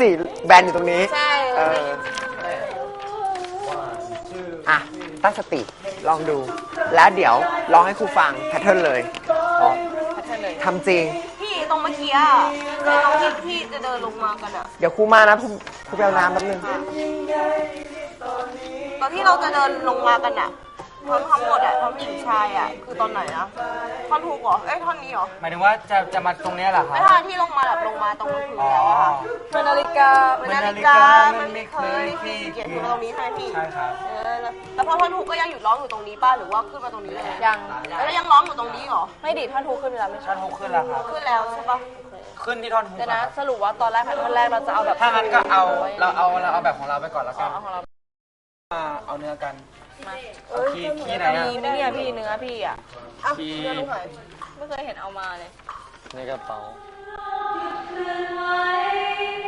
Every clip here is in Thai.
สี่แบนอยู่ตรงนี้ ใช่เอออะ ตั้งสติ ลองดู แล้วเดี๋ยวลองให้ครูฟังแพทเทิร์นเลยทำจริง พี่ตรงเมื่อกี้อะตรงที่พี่จะเดินลงมากันอะเดี๋ยวครูมานะครูครูไปเอาน้ำแป๊บนึง ตอนที่เราจะเดินลงมากันอะ ทั้งทั้งหมดอะทั้งหญิงชายอะคือตอนไหนนะท่อนฮุกเหรอเอ้ยท่อนนี้เหรอหมายถึงว่าจะจะมาตรงเนี้ยเหรอครัไม่บท่อนที่ลงมาแบบลงมาตรงพื้นแล้วอะค่ะอ๋อนาฬิกานาฬิกามันไม่เคยขี้เกียจคือตรงนี้ใช่ไหมพี่ใช่ครับ เออแล้วแล้วพอท่อนฮุกก็ยังหยุดร้องอยู่ตรงนี้ป้าหรือว่าขึ้นมาตรงนี้เลยยังแล้วยังร้องอยู่ตรงนี้เหรอไม่ดีท่อนฮุกขึ้นไปแล้วไม่ใช่ท่อนฮุกขึ้นแล้วครับ ขึ้นแล้วใช่ปะขึ้นที่ท่อนฮุกเดี๋ยวอะนะครับสรุปว่าตอนแรกท่อนแรกเราจะเอาแบบถ้างั้นก็เอาเราเอาเราเอาแบบของเราไปก่อนแล้วกันเอาของเราอ่าเอาเนื้อกัน มาเอาคีย์คีย์ไหนอะมีไหมเนี่ยพี่เนื้อพี่อะคีย์ไม่เคยเห็นเอามาเลย ในกระเป๋าอ่า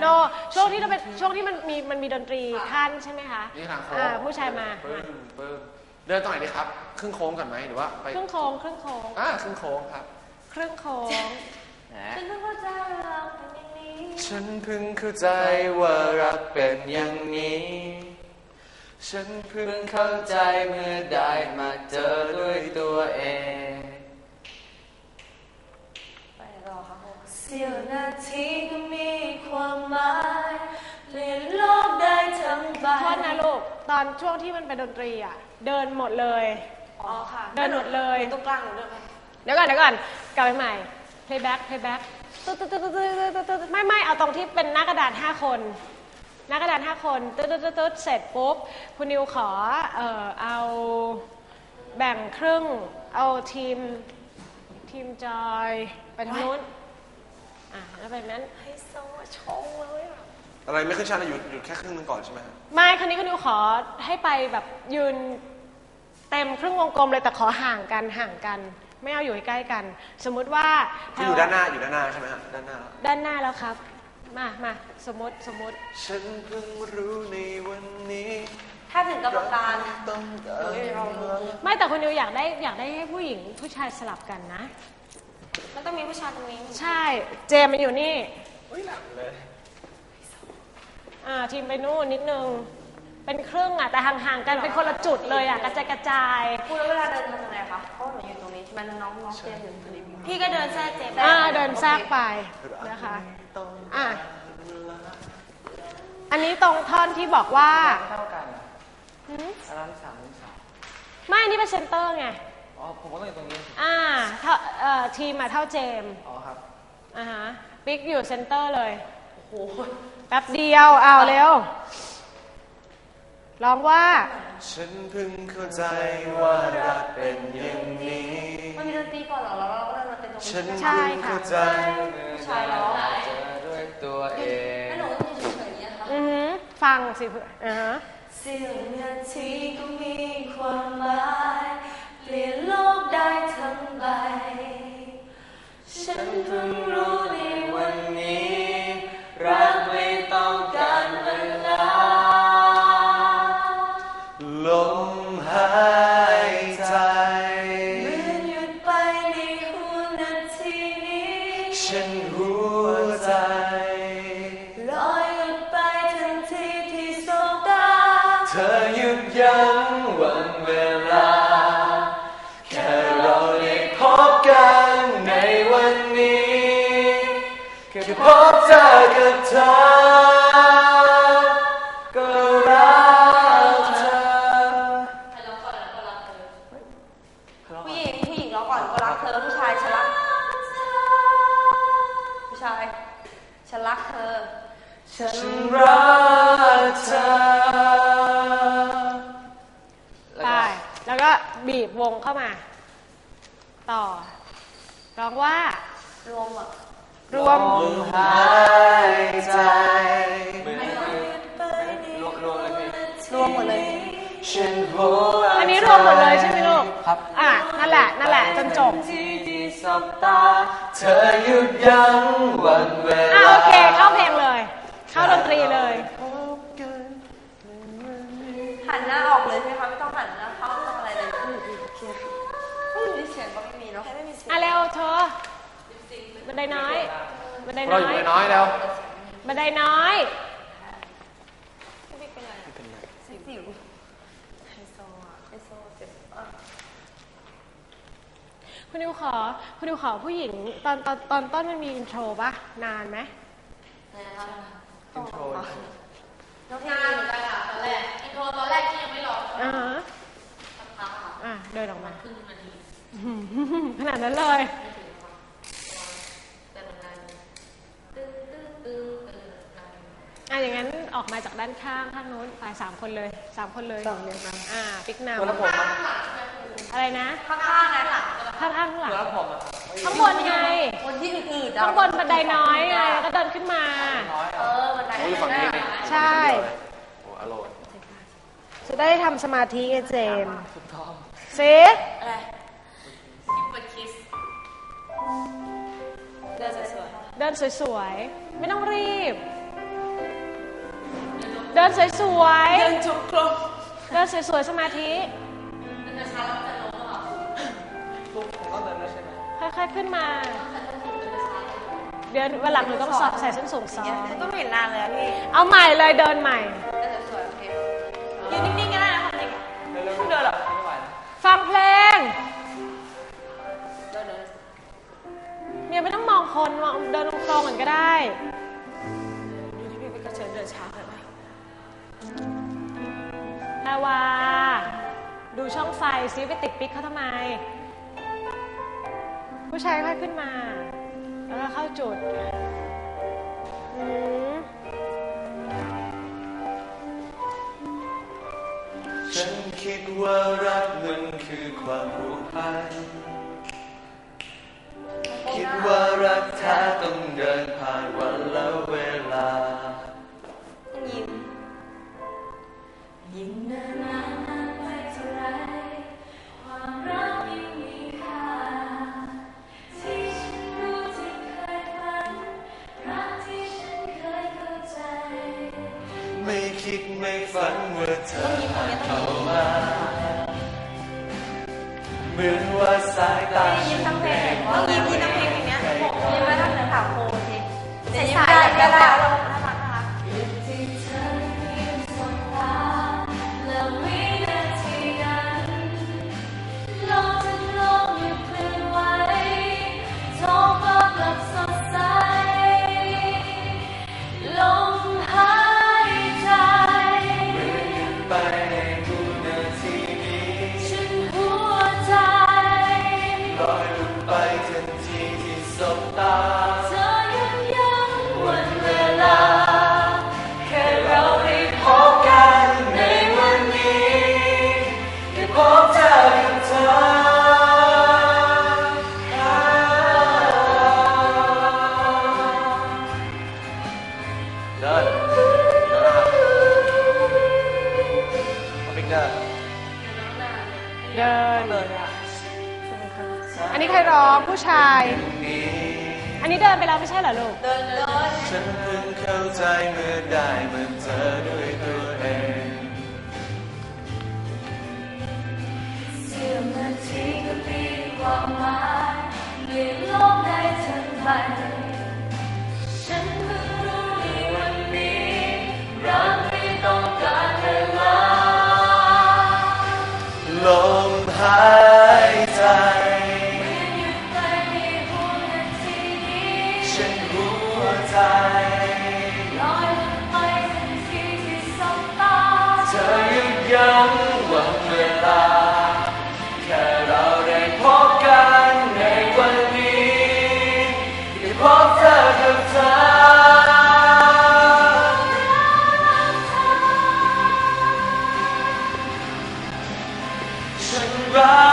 โนช่วงที่เราเป็นช่วงที่มันมีมันมีดนตรีขั้นใช่ไหมคะนี่ทางโค้งอ่าผู้ชายมาปึ้มางปึ้งเดินตรงไหนดีครับ ครึ่งโค้งก่อนไหมหรือว่าไปครึ่งโค้งครึ่งโค้งอ่าครึ่งโค้งครับ ครึ่งโค้งฉันเพิ่งเข้าใจว่ารักเป็นอย่างนี้ ฉันเพิ่งเข้าใจเมื่อได้มาเจอด้วยตัวเอง เสี้ยวนาทีก็มีความหมายเปลี่ยนโลกได้ทั้งใบโทษนะลูกตอนช่วงที่มันเป็นดนตรีอะ เดินหมดเลย อ๋อค่ะเดินหมดเลย ตรงกลางหนูเดินไปเดี๋ยวก่อนเดี๋ยวก่อนกลับไปใหม่ playback playback ตึ๊ดตึ๊ดตึ๊ดตึ๊ดตึ๊ดตึ๊ดตึ๊ดไม่ไม่เอาตรงที่เป็นหน้ากระดาษ 5 คน หน้ากระดาษ 5 คนตึ๊ดตึ๊ดตึ๊ดตึ๊ดเสร็จปุ๊บคุณนิวขอเอ่อเอาแบ่งครึ่งเอาทีมทีมจอยไปทางนู้น อะแล้วแบบนั้นให้โซ่ชงเลยอะอะไรไม่ขึ้นชั้นหยุดหยุดแค่ครึ่งนึงก่อนใช่ไหมครับไม่ครั้นี้คุณนิวขอให้ไปแบบยืนเต็มครึ่งวงกลมเลยแต่ขอห่างกันห่างกัน ไม่เอาอยู่ใกล้ๆกัน สมมุติว่าคืออยู่ด้านหน้าอยู่ด้านหน้าใช่ไหมฮะด้านหน้า ด้านหน้าแล้วครับ มามาสมมติสมมติ ฉันเพิ่งรู้ในวันนี้ถ้าถึงกรรมการ ต้องการ ไม่แต่คุณนิวอยากได้อยากได้ให้ผู้หญิงผู้ชายสลับกันนะ มันต้องมีผู้ชายตรงนี้ใช่ เจมมันอยู่นี่อ่าทีมไปนู่นนิดนึง เป็นครึ่งอะแต่ห่างๆกันเป็นคนละจุดเลยอะกระจายกระจายพูดแล้วเวลาเดินทำยังไงคะเพราะหนูอยู่ตรงนี้ใช่ไหมแล้วน้องน้องเจมอยู่ตรงนี้พี่ก็เดินแทรกเจมอ่าเดินแทรกไปนะคะอะอันนี้ตรงท่อนที่บอกว่าเท่ากันอันนั้นสามนิ้วสามไม่อันนี่เป็นเซนเตอร์ไง อ๋อผมก็ต้องอยู่ตรงนี้ อ่าเท่าเอ่อทีมอะเท่าเจมส์อ๋อครับ อ่าฮะปิ๊กอยู่เซนเตอร์เลย โอ้โห แป๊บเดียวเอาเร็วร้องว่า ฉันเพิ่งเข้าใจว่ารักเป็นอย่างนี้ มันมีดนตรีก่อนเหรอแล้วเราก็เดินมาเต็มตรงฉันนี้ใช่เพิ่งค่ะเข้าใจผู้ชายร้องเจอด้วยตัวเอง แล้วหนูก็อยู่เฉยๆอย่างเงี้ยค่ะ อือหือฟังสิเพื่อนอ่าฮะ เสี้ยวนาทีก็มีความหมายเป ลี่ยนโลกได้ทั้งใบ ฉันเพิ่งรู้ในวันนี้ เพราะจะกับเธอก็รักเธอผู้หญิงผู้หญิงแล้วก่อนก็รักเธอผู้ชายฉันรักผู้ชายฉันรักเธอไปแล้วก็บีบวงเข้ามา ต่อร้องว่ารวมอะ รวมหายใจรวมรวมเลยพี่รวมหมดเลยฉันรู้ว่าอันนี้รวมหมดเลยใช่ไหมลูกครับอะนั่นแหละนั่นแหละจนจบที่ที่สบตาเธอหยุดยั้งวันเวอะลาโอเคเข้าเพลงเลย เข้าดนตรีเลยหันหน้าออกเลยใช่ไหมคะไม่ต้องหันหน้าเข้าไม่ต้องอะไรเลยไม่มีเสียงก็ไม่มีเนาะไม่มีเสียงอะเร็วเธอ บันไดน้อย บันไดเราน้ออยยู่น้อยแล้ว บันไดน้อยสิวไฮโซอะไฮโซเจ็บอะคุณนิวขอ คุณนิวขอผู้หญิงตอนตอนตอนต้นมันมีอินโทรปะนานไหม อินโทรงานเหมือนกันอะตอนแรกอินโทรตอนแรกที่ยังไม่ร้องอ่าฮะสักพักอะค่ะอะเดินออกมา ครึ่งนาที ขนาดนั้นเลย อะอย่างนั้นออกมาจากด้านข้างข้างนู้นไปสามคนเลยสามคนเลยสองเดียวกันอ่าปิกนตัวละผมอะำอะไรนะข้างๆนะหลังข้างข้างข้างหลังตัวละผมอะข้างบนไงคนที่อื่นๆอะข้างบนบันไดน้อยไงแล้วก็เดินขึ้นมา น้อยเออะอมันได้โอ้ยฝั่งนี้นี่ใช่ โอ้อโลนจะได้ทำสมาธิไงเจมส์สุดท้องซิอะไรคิดเป็นคิสเดินสวยเดินสวยๆ ไม่ต้องรีบ เดินสวยๆ เดินจุกกลมๆเดินสวยๆ สมาธิเป็นช้าแล้วจะล้มอะค่ะลูกผมก็เดินแล้วใช่ไหมค่อยๆ ขึ้นมา เดี๋ยววันหลังหนูต้องสอบใส่ส้นสูงซ้อมก็ไม่เห็นนานเลยอะพี่เอาใหม่เลยเดินใหม่เดินสวยๆโอเคยืนนิ่งๆก็ได้นะความจริงอะเร็วๆเดินเหรอไม่ไหวนะฟังเพลงเดินเดินเนี่ยไม่ต้องมองคนมองเดินตรงๆเหมือนก็ได้ดูที่พี่ไปกระเชิญเดินช้าเลย ไหมแพรวา ดูช่องไฟซิไปติดปิ๊กเขาทำไม ผู้ชายค่อยขึ้นมา แล้วก็เข้าจุดอืมฉันคิดว่ารักมันคือความผูกพัน คิดว่ารักแท้ต้องเดินผ่านวันและเว ว่าเธอผ่านเข้ามาเหมือนว่าสายตายิ้มฉัทั้นงเพลได้งต้องยิ้มที่ทั้งเพลงอย่างเงี้ยยิ้มแล้วทำเหมือนถามโคทีแต่ยิ้มได้ก็ได้ ชาย อันนี้เดินไปแล้วไม่ใช่เหรอลูก เดินเลยฉันเพิ่งเข้าใจเมื่อได้มาเจอด้วยตัวเองเสียวนาทีก็มีความหมายเปลี่ยนโลกได้ทั้งใบฉันเพิ่งรู้ในวันนี้รักไม่ต้องการเวลาลมหาย ฉั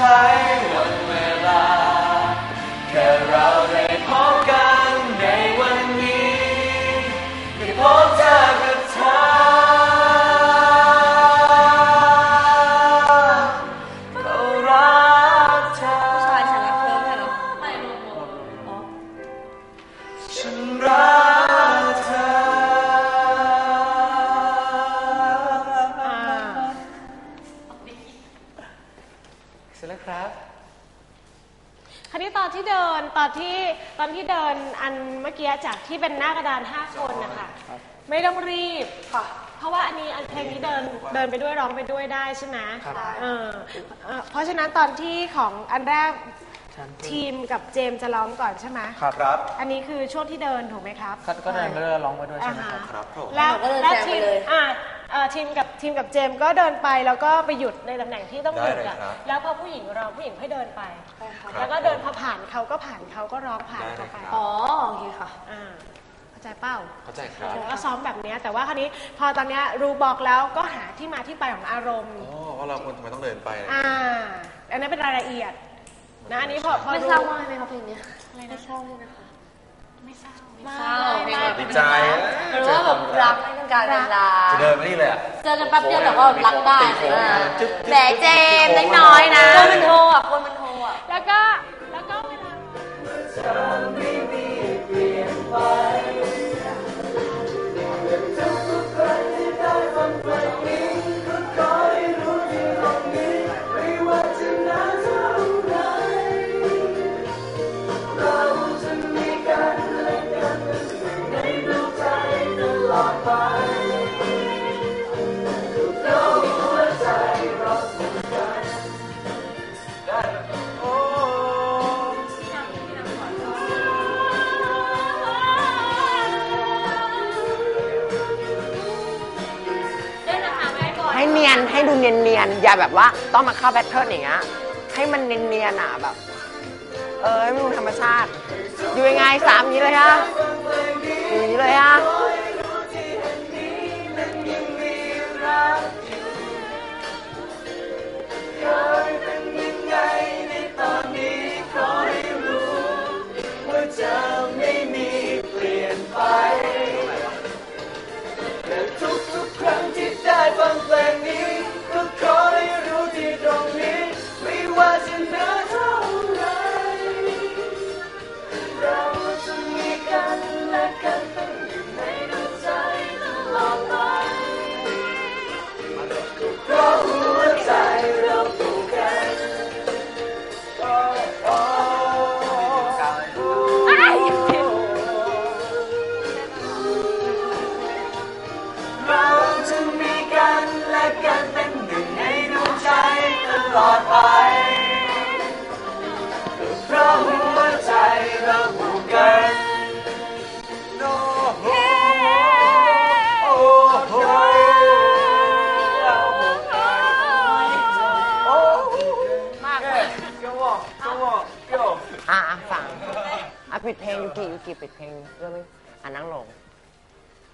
ต้ ตอนที่เดินอันเมื่อกี้จากที่เป็นหน้ากระดานห้าคนนะคะไม่ต้องรีบค่ะเพราะว่าอันนี้อันเพลงนี้เดินเดินไปด้วยร้องไปด้วยได้ใช่ไหมเออเอ่อเพราะฉะนั้นตอนที่ของอันแรกทีมกับเจมส์จะร้องก่อนใช่ไหมครับครับ อันนี้คือช่วงที่เดินถูกไหมครับก็เดินไปเรื่อยๆร้องไปด้วยใช่ไหมครับ อ่าฮะครับผม แล้วก็เดินแล้วแซงไปทีมเลย อ่า เอ่อทีมกับทีมกับเจมส์ก็เดินไปแล้วก็ไปหยุดในตำแหน่งที่ต้องหยุดได้เลยอะครับแล้วพอผู้หญิงร้องผู้หญิงค่อยเดินไปไปค่ะแล้วก็เดินพอผ่านเขาก็ผ่านเขาก็ร้องผ่านเขาไปอ๋อโอเคค่ะ อ่าเข้าใจเป้า เข้าใจครับ แล้วก็ซ้อมแบบเนี้ยแต่ว่าคราวนี้พอตอนเนี้ยรู้บอกแล้วก็หาที่มาที่ไปของอารมณ์ อ๋อว่าเราควรทำไมต้องเดินไปอ่า อันนั้นเป็นรายละเอียดนะอันนี้พอพอไม่รู้เศร้ามากไหมคะเพลงนี้ไม่เศร้าใช่ไหมคะ ไม่เศร้าไม่เศร้าเพลงแบบดีใจหรือว่าแบบรักไม่ต้องการเวลาจะเดินไปนี่เลยอะเจอกันแป๊บเดียวแต่ว่ารักได้ตีโค้งอ่าจึ๊บแหมเจมส์น้อยๆนะคนมันโทรอะคนมันโทรอะแล้วก็แล้วก็เวลา อย่าแบบว่าต้องมาเข้าแพทเทิร์นอย่างเงี้ยให้มันเนียนเนียนๆอะแบบ เออให้มันดูธรรมชาติ อยู่ยังไงสามนี้เลยฮะอยู่อย่างนี้เลยฮะ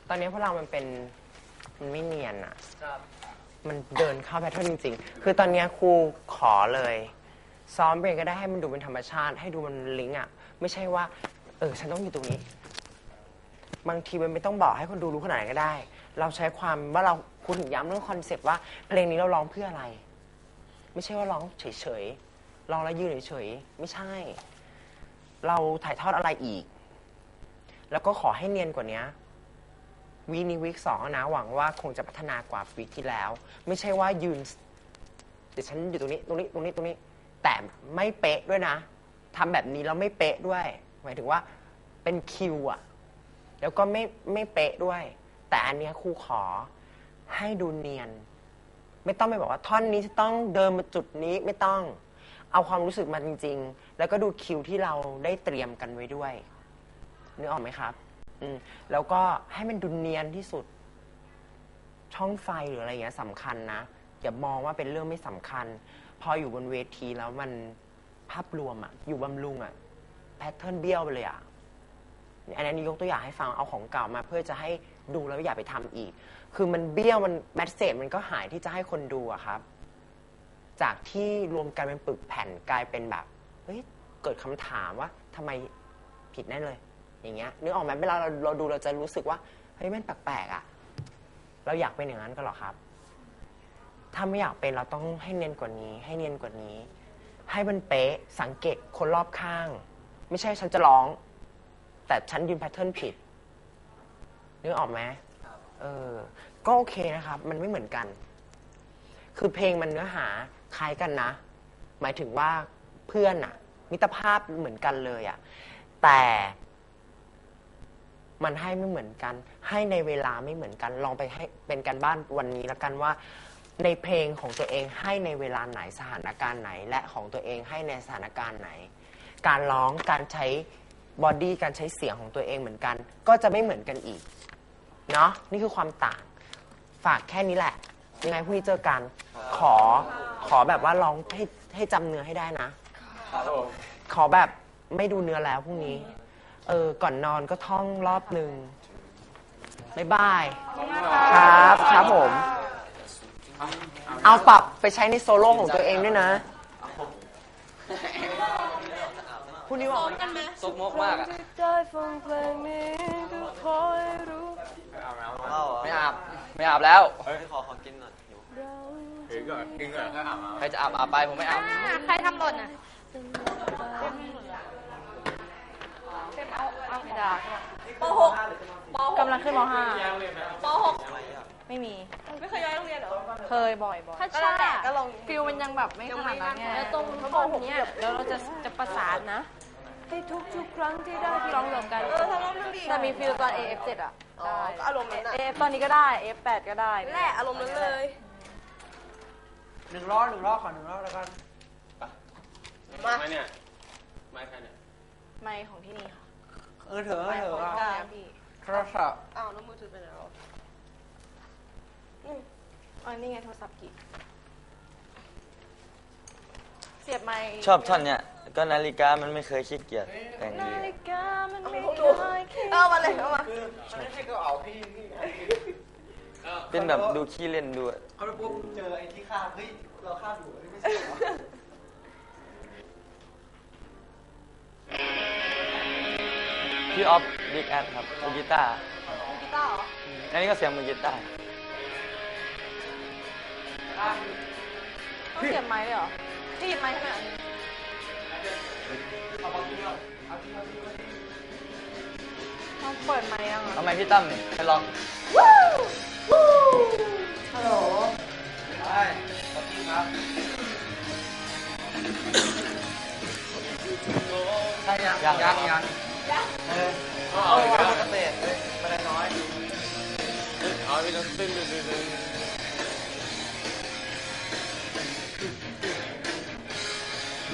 ตอนนี้พวกเรามันเป็นมันไม่เนียนอะมันเดินเข้าแพทเทิร์นจริง ๆ คือตอนเนี้ยครูขอเลย ซ้อมเพลงก็ได้ให้มันดูเป็นธรรมชาติ ให้ดูมันลิงก์อะไม่ใช่ว่า เออ ฉันต้องอยู่ตรงนี้ บางทีมันไม่ต้องบอกให้คนดูรู้ขนาดไหนก็ได้ เราใช้ความว่าเราคุณถึงย้ำเรื่องคอนเซปต์ว่าเพลงนี้เราร้องเพื่ออะไร ไม่ใช่ว่าร้องเฉยๆร้องแล้วยืนเฉยๆไม่ใช่ เราถ่ายทอดอะไรอีก แล้วก็ขอให้เนียนกว่านี้ วีนี้วีคสองนะหวังว่าคงจะพัฒนากว่าวีคที่แล้ว ไม่ใช่ว่ายืนเดี๋ยวฉันอยู่ตรงนี้ตรงนี้ตรงนี้ตรงนี้ แต่ไม่เป๊ะด้วยนะทำแบบนี้แล้วไม่เป๊ะด้วย หมายถึงว่าเป็นคิวอะแล้วก็ไม่ไม่เป๊ะด้วย แต่อันเนี้ยครูขอให้ดูเนียน ไม่ต้องไปบอกว่าท่อนนี้จะต้องเดินมาจุดนี้ไม่ต้อง เอาความรู้สึกมาจริง ๆ แล้วก็ดูคิวที่เราได้เตรียมกันไว้ด้วยนึกออกไหมครับ อืมแล้วก็ให้มันดูเนียนที่สุด ช่องไฟหรืออะไรอย่างเงี้ยสำคัญนะอย่ามองว่าเป็นเรื่องไม่สำคัญ พออยู่บนเวทีแล้วมันภาพรวมอะอยู่บำรุงอะแพทเทิร์นเบี้ยวไปเลยอะอันนี้ยกตัวอย่างให้ฟังเอาของเก่ามา เพื่อจะให้ดูแล้วอย่าไปทำอีก คือมันเบี้ยวมันแมสเซจมันก็หายที่จะให้คนดูอะครับ จากที่รวมกันเป็นปึกแผ่นกลายเป็นแบบ เฮ้ย เกิดคำถามว่าทำไมผิดแน่เลย อย่างเงี้ยนึกออกไหมเวลาเราเราดูเราจะรู้สึกว่าเฮ้ยมันแปลกๆอะ เราอยากเป็นอย่างนั้นก็หรอครับ ถ้าไม่อยากเป็นเราต้องให้เนียนกว่านี้ ให้เนียนกว่านี้ ให้มันเป๊ะสังเกตคนรอบข้าง ไม่ใช่ฉันจะร้อง แต่ฉันยืนแพทเทิร์นผิดนึกออกไหมเออ ก็โอเคนะครับ มันไม่เหมือนกัน คือเพลงมันเนื้อหาคล้ายกันนะ หมายถึงว่าเพื่อนอะมิตรภาพเหมือนกันเลยอะแต่ มันให้ไม่เหมือนกัน ให้ในเวลาไม่เหมือนกัน ลองไปให้เป็นการบ้านวันนี้แล้วกันว่า ในเพลงของตัวเองให้ในเวลาไหนสถานการณ์ไหน และของตัวเองให้ในสถานการณ์ไหน การร้องการใช้บอดี้การใช้เสียงของตัวเองเหมือนกัน ก็จะไม่เหมือนกันอีกเนาะนี่คือความต่าง ฝากแค่นี้แหละยังไงพรุ่งนี้เจอกันขอขอแบบว่าร้องให้ให้จำเนื้อให้ได้นะขอแบบไม่ดูเนื้อแล้วพรุ่งนี้ เออก่อนนอนก็ท่องรอบหนึ่งบ๊ายบายครับครับผม เอาปรับไปใช้ในโซโล่ของตัวเองด้วยนะพรุ่งนี้บอกซกมกมากอะได้ฟังเพลงนี้ก็ขอให้รู้ไม่อาบไม่อาบแล้วเราใครจะอาบอาบไปผมไม่อาบใครทำหล่นอะ ป .6 ป .6 กำลังขึ้นม .5 ปไม่มี .6 ไม่เคยย้ายโรงเรียนเหรอ เคยบ่อยบ่อยถ้าก็ใช่นั่นแหละก็ลงฟิลมันยังแบบไม่ขนาดนั้นไงแล้วตรงเขาตบรอกงผมเนี้ยเดี๋ยวเราจะจะประสานนะให้ทุกทุกๆครั้งที่ได้ที่ร้องรวมกันเออทำรอบนึงดีแต่มีฟิลตอน AF7 อะอ๋อก็อารมณ์นั้นอะ AF ตอนนี้ก็ได้ F8 ก็ได้แหละอารมณ์นั้นเลยหนึ่งรอบหนึ่งรอบขอหนึ่งรอบแล้วกันมาไม่เนี่ยไม่ใครเนี่ยไมค์ของที่นี่ค่ะ เออเถอะเถอะได้พี่โทรศัพท์อ้าวแล้วมือถือไปไหนแล้วอ๋อนี่ไงโทรศัพท์กี่เสียบไมค์ชอบท่อนเนี้ยก็นาฬิกามันไม่เคยขี้เกียจแต่งดีนาฬิกามันไม่เอาเคดูยคิดเอามาเลยเอามาไม่ใช่ก็เอาพี่พี่เป็นแบบดูขี้เล่นดูอะเขาไปปุ๊บเจอไอ้ที่ฆ่าเฮ้ยเราฆ่าอยู่ไม่ใช่เหรอ พี่ออฟบิ๊กแอดครับมือกีตาร์กีตาร์เหรออันนี้ก็เสียงมือกีตาร์ต้องเสียบไมค์เลยเหรอที่หยิบไม้ให้หน่อยต้องเปิดไมค์ยังทำอะไมพี่ตั้มเนี่ยให้ลองฮัลโหลยังยังยัง เอาอีกแล้วเกษตรเลยม่ได้น้อยเอาไปต้องตึ้งตึ้งตึ้งตึ้ง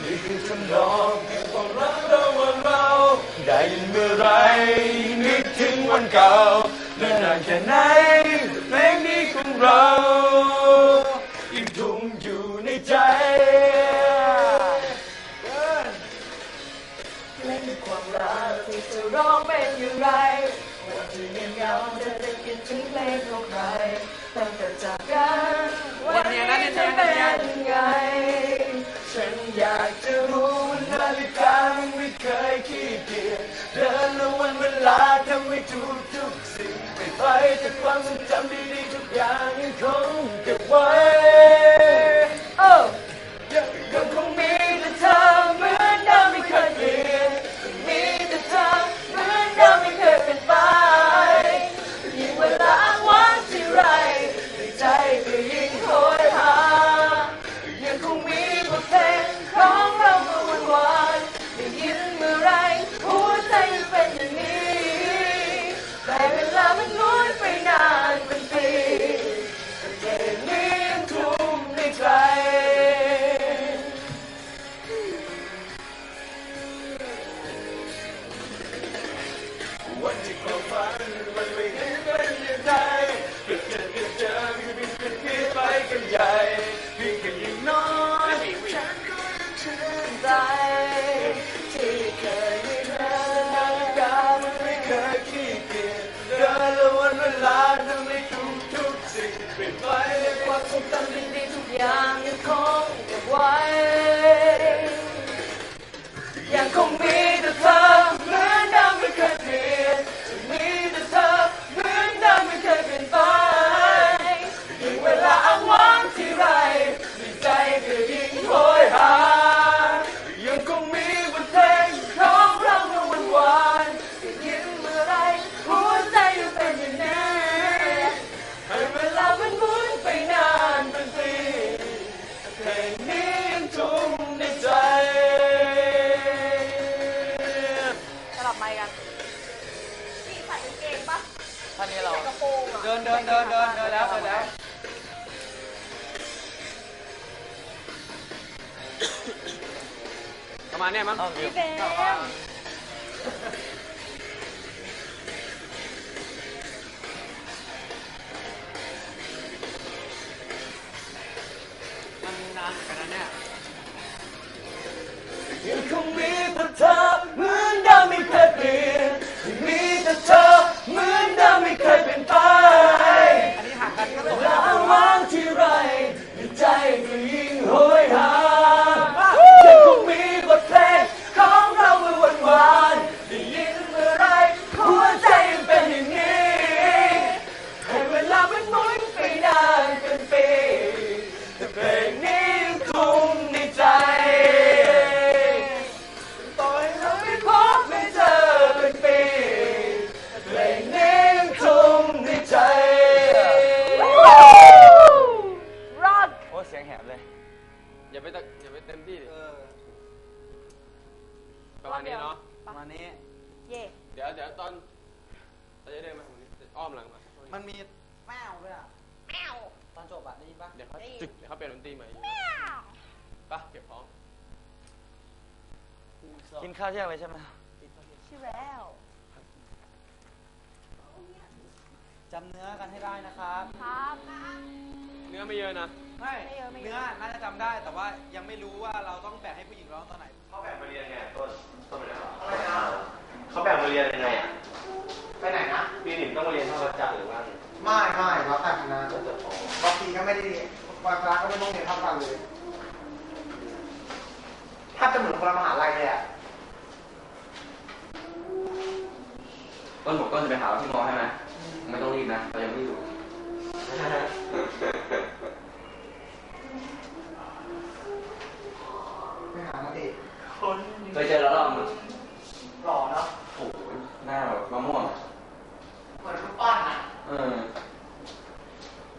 นี่คือทำนองความรักเราวันเราได้ยินเมื่อไรนึกถึงวันเก่าเนิ่นนานแค่ไหนเพลงนี้ของเรา ไรวันที่ยังเหงาจะได้คิดถึงเพลงของใครตั้งแต่จากกันวันนี้จะเป็นยังไง ฉันอยากจะรู้นาฬิกาไม่เคยขี้เกียจเดินละวันเวลาทำให้ทุกทุกๆสิ่งไปไปแต่ความทรงจำดีๆทุกอย่างยังคงเก็บไว้ ยัง ประ เราจะเดินมาตรงนี้อ้อมหลังมามันมีแมวด้วยอะแมวตอนจบอะได้ยินปะเดี๋ยวเขาตึกเดี๋ยวเขาเปลี่ยนดนตรีใหม่ไปะเก็บของกินข้าวเที่ยงเลยใช่ไหมชื่อแล้วจำเนื้อกันให้ได้นะครับ ครับ เนื้อไม่เยอะนะไม่ไม่เยอะไม่เยอะ เนื้อน่าจะจำได้แต่ว่ายังไม่รู้ว่าเราต้องแบ่งให้ผู้หญิงร้องตอนไหน เขาแบ่งมาเรียนไงต้นต้นไปไหนอะไรนะเขาแบ่งมาเรียนยังไงอะ ไปไหนนะปีหนึ่งต้องมาเรียนท่าวัดจันทร์หรือว่าไม่ไม่แล้วแต่คณะบางทีก็ไม่ได้วันพระก็ไม่ต้องเรียนเท่ากันเลยแทบจะเหมือนคนละมหาลัยเลยอะต้นผมก็จะไปหาพี่มอให้ไหมไม่ต้องรีบนะเรายังไม่อยู่ไม่หามาดิเคยเจอแล้วรอบนึง หล่อเนาะ โอ้โหหน้าแบบมะม่วงอะ เหมือนรูปปั้นอะ เออ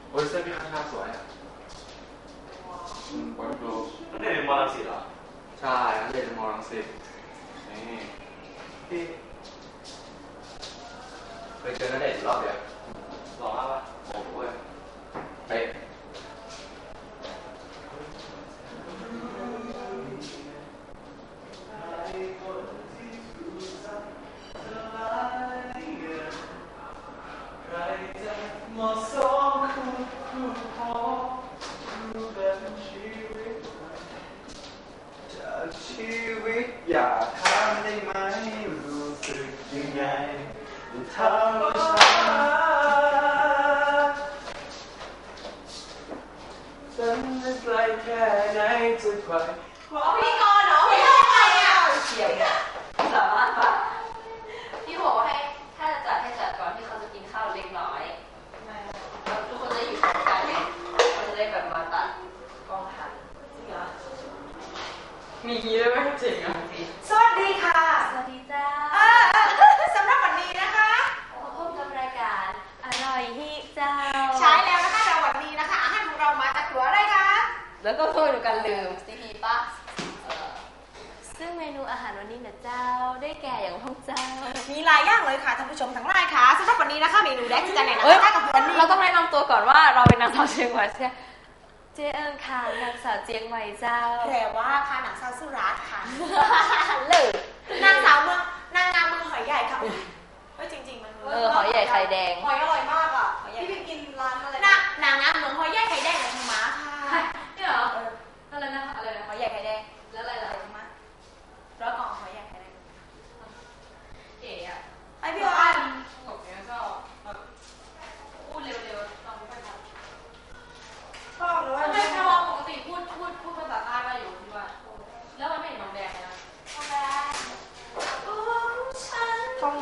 โอ้ยเสื้อพี่ข้างหน้าสวยอะอืมวันครู นั่นเรียนมอลังสิตเหรอ ใช่นักเรียนมอลังสิตนี่พี่เคยเจอนักเด็กรอบเดียว ฉันจะไกลแค่ไหนจะไปพี่กรณ์เหรอพี่ทำไมอะเฉียบเนี่ยสามารถปะพี่บอกว่าให้ถ้าจะจัดให้จัดก่อนที่เขาจะกินข้าวเล็กน้อยแล้วทุกคนจะอยู่ตรงกลางไงเขาจะได้แบบมาตัดกล้องทันจริงเหรอมีงี้ด้วยไหมจริงอะ สวัสดีค่ะ สวัสดีจ้า เอ่อสำหรับวันนี้นะคะ มาพบกับรายการอร่อยฮิเจ้า ใช้แล้วนะคะแต่วันนี้นะคะ อาหารของเรามาจากตัวอะไรคะ แล้วก็โทษหนูกันลืมซีพีป่ะเออซึ่งเมนูอาหารวันนี้เนี่ยเจ้าได้แก่อย่างพวกเจ้า มีหลายอย่างเลยค่ะท่านผู้ชมทั้งหลายค่ะสำหรับวันนี้นะคะเมนูแรกที่จะแนะนำเอ้ยได้กับวันนี้เราต้องแนะนำตัวก่อนว่าเราเป็นนางสาวเชียงใหม่ใช่ไหมเจเอิงค่ะนางสาวเจียงใหม่เจ้าแปลว่าค่ะนางสาวสุรัตน์ค่ะเลยนางสาวเมืองนางงามเมืองหอยใหญ่ค่ะอุ๊ยเฮ้ยจริงๆ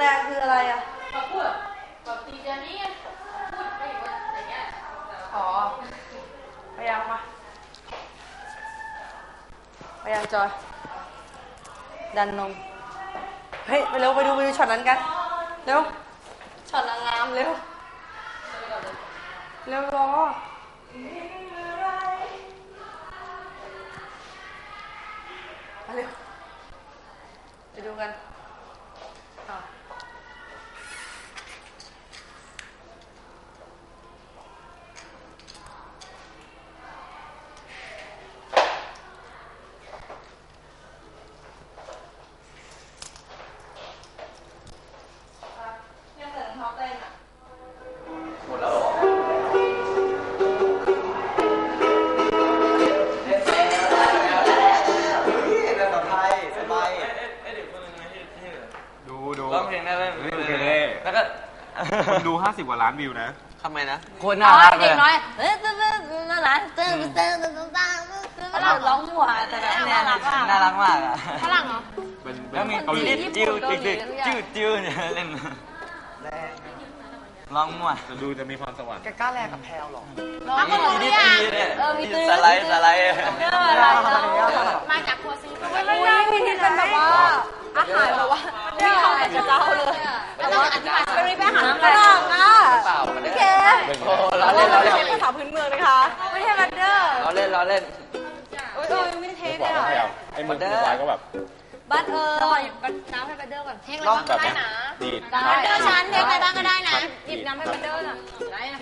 แดงคืออะไรอะ แบบพูดแบบตีเจนี่พูดไม่เหมือนอย่างเงี้ย อ๋อ พยายามมา พยายามจอย ดันนงเฮ้ยไปเร็วไปดูไปดูช็อตนั้นกัน เร็ว ช็อตนางงามเร็ว เร็วรอมาเร็วไปดูกันอะ คนดู50กว่าล้านวิวนะ ทำไมนะโคตรน่ารักเลเด็ยกน้อยเฮ้ยตื่นตื่นน่ารักตื่นตื่นตื่นตื่นตื่นร้องมั่วแต่แบบน่ารักมากน่ารักมากอะฝรั่งเหรอ เป็นเป็แล้วนมีเกาหลีจิ้วจิ้วจิ้วจิ้วจิ้วเนี่ยเล่นร้องมั่วจะดูจะมีพรสวรรค์ แกกล้าแลกกับแพลวเหรอ ร้องมั่วดีเนี่ยดีเนี่ยเออมีตื่นสไลด์สไลด์มาจากครัวซีก็ไม่ได้พี่นี่เป็นแบบว่า อาหารแบบว่าไม่เข้ากับเจ้าเลยไม่ต้องอธิบายสตอรี่ไปหาน้ำฝรั่งอะเปล่าโอเคโอ้เราเราเล่เล่นนเราเราใช้เล่นภาษาพื้นเมืองนะคะไม่ใช่บันเดอร์เราเล่นเราเล่นเอ้ยเออไม่ได้เทคบเลอกยว่าอะแพลวไอ้มือมือซ้ายก็แบบบัตเออน้ำให้บันเดอร์ก่อนเพลงอะไรบ้างก็ได้นะดีดบันเดอร์ฉันเพลงอะไรบ้างก็ได้นะหยิบน้ำให้บันเดอร์น่ะ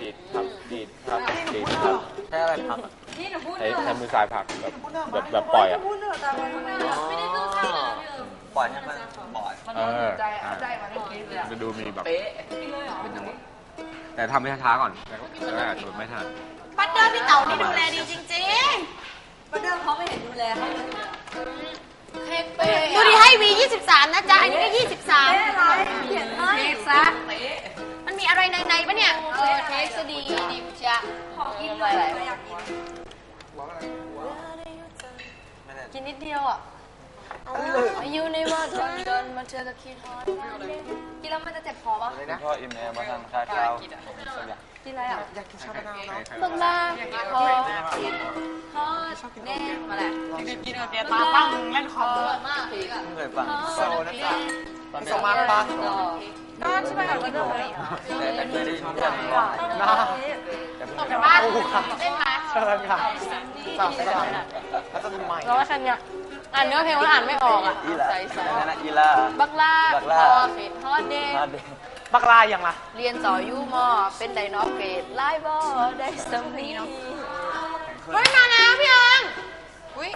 ดีดครับดีดครับดีดครับแค่อะไรพักนี่หนูพูดใช้เถอะใช้มือซ้ายผลักแบบแบบแบบปล่อยอะพูดเถอะแต่มันไม่ได้ไม่ได้ต้องใช่เลยพี่เอิญ ปล่อยให้มันปล่อยเออใจเอาใจมาในคลิปเลยอะจะดูมีแบบเป๊ะแต่ทำให้ช้าๆก่อนแล้วก็อาจจะไม่ทันบันเดอร์พี่เต๋านี่ดูแลดีจริงบันเดอร์เขาไม่เห็นดูแลเขาเลยๆเค้กเป๊ะดูดิให้วี23 นะจ๊ะ อันนี้ก็23ไม่อะไรเขียนให้เค้กซะมันมีอะไรในๆปะเนี่ย เออเค้กจะดีดีจ้ะขอกินหน่อยไม่อยากกินกินนิดเดียวอะ อายุในว่าจนจนมาเจอกับคิดฮอตกินแล้วมันจะเจ็บคอปะพ่ออิ่มแอร์มาทานข้าวเช้าผมสักอย่างกินอะไรอะอยากกินชาบะนาวเนาะบังลาพอฮอตแน่มาแหละกินกับเบียร์ตาปั้งเล่นคอมอร่อยมากพี่ก็ไม่เคยฟังโซนะจ๊ะสมาร์ทปะน่าใช่ไหมกับบันเดอร์ไหมแต่แต่ไม่ได้ยินเรื่องน่าตกจากบ้านคู่ค่ะเล่นไหมเชิญค่ะสาวสาวแล้วจะทำไมร้อยคันเนี่ย อ่านเนื้อเพลงแล้วอ่านไม่ออกอะอีลาใส่ใส่นั่นอีลา บักลาบักลา พอสิทฮอดเดย์บักลาอย่างล่ะเรียนต่อยูมอเป็นไดโนเกรดไล่บอได้สำนีเนาะเฮ้ยมาแล้วพี่ออุ้ย